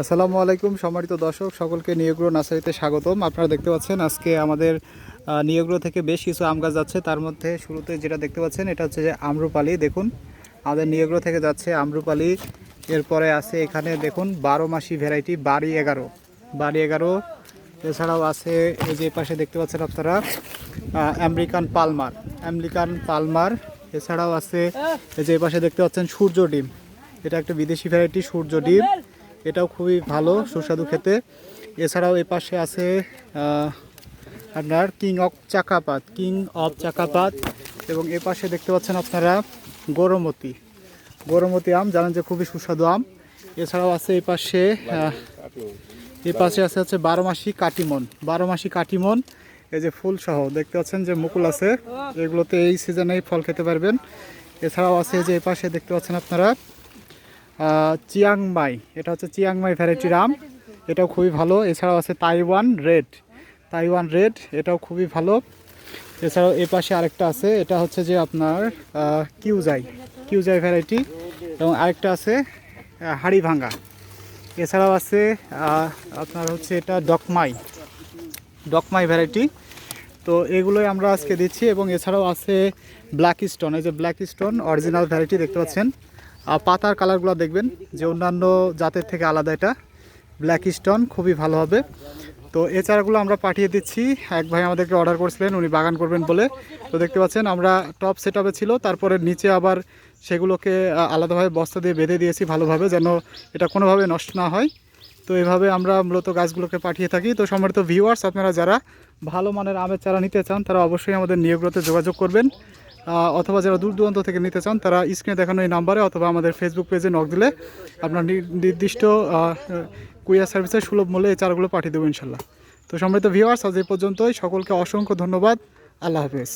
আসসালামু আলাইকুম সম্মানিত দর্শক সকলকে নিয়োগ্রহ নার্সারিতে স্বাগতম। আপনারা দেখতে পাচ্ছেন আজকে আমাদের আহ, নিয়োগ্রহ থেকে বেশ কিছু আম গাছ যাচ্ছে। তার মধ্যে শুরুতে যেটা দেখতে পাচ্ছেন এটা হচ্ছে যে আমরুপালি। দেখুন আমাদের নিয়োগ্রহ থেকে যাচ্ছে আমরুপালি। এরপরে আছে এখানে দেখুন বারো মাসি ভ্যারাইটি বাড়ি এগারো। বাড়ি এগারো এছাড়াও আছে এই যে পাশে দেখতে পাচ্ছেন আপনারা আমেরিকান পালমার। আমেরিকান পালমার এছাড়াও আছে এই যে পাশে দেখতে পাচ্ছেন সূর্য ডিম। এটা একটা বিদেশি ভ্যারাইটি সূর্য ডিম। এটাও খুবই ভালো, সুস্বাদু খেতে। এছাড়াও এ পাশে আছে আপনার কিং অফ চাকাপাত কিং অফ চাকাপাত এবং এ পাশে দেখতে পাচ্ছেন আপনারা গরমতি। গরমতি আম, জানেন যে খুবই সুস্বাদু আম। এছাড়াও আছে এই পাশে এই পাশে আছে হচ্ছে বারো মাসি কাটিমন। বারো মাসি কাটিমন, এই যে ফুল সহ, দেখতে পাচ্ছেন যে মুকুল আছে। এগুলোতে এই সিজনেই ফল খেতে পারবেন। এছাড়াও আছে যে এই পাশে দেখতে পাচ্ছেন আপনারা চিয়াংমাই। এটা হচ্ছে চিয়াংমাই ভ্যারাইটির আম এটাও খুবই ভালো। এছাড়াও আছে তাইওয়ান রেড। তাইওয়ান রেড, এটাও খুবই ভালো। এছাড়াও এ পাশে আরেকটা আছে। এটা হচ্ছে যে আপনার কিউজাই। কিউজাই ভ্যারাইটি। এবং আরেকটা আছে হাড়ি ভাঙ্গা এছাড়াও আছে আপনার হচ্ছে এটা ডকমাই। ডকমাই ভ্যারাইটি। তো এগুলোই আমরা আজকে দিচ্ছি। এবং এছাড়াও আছে ব্ল্যাক স্টোন। এই যে ব্ল্যাক স্টোন, অরিজিনাল ভ্যারাইটি দেখতে পাচ্ছেন। পাতার কালারগুলো দেখবেন, যে অন্যান্য জাতের থেকে আলাদা এটা। ব্ল্যাক স্টোন খুবই ভালো হবে। তো এই চারাগুলো আমরা পাঠিয়ে দিচ্ছি। এক ভাই আমাদেরকে অর্ডার করেছিলেন, উনি বাগান করবেন বলে। তো দেখতে পাচ্ছেন, আমরা টপ সেট ছিল, তারপরে নিচে আবার সেগুলোকে আলাদাভাবে বস্তা দিয়ে বেঁধে দিয়েছি ভালোভাবে, যেন এটা কোনোভাবে নষ্ট না হয়। তো এভাবে আমরা মূলত গাছগুলোকে পাঠিয়ে থাকি। তো সম্মানিত ভিউয়ার্স আপনারা যারা ভালো মানের আমের চারা নিতে চান, তারা অবশ্যই আমাদের নিয়োগরতে যোগাযোগ করবেন। অথবা যারা দূর দূরান্ত থেকে নিতে চান, তারা স্ক্রিনে দেখানো এই নাম্বারে অথবা আমাদের ফেসবুক পেজে নক দিলে আপনার নির্দিষ্ট কুরিয়ার সার্ভিসের সুলভ মূল্যে এই চারগুলো পাঠিয়ে দেবো ইনশাল্লাহ। তো সম্মানিত ভিউয়ার্স আজ এই পর্যন্তই। সকলকে অসংখ্য ধন্যবাদ। আল্লাহ হাফেজ।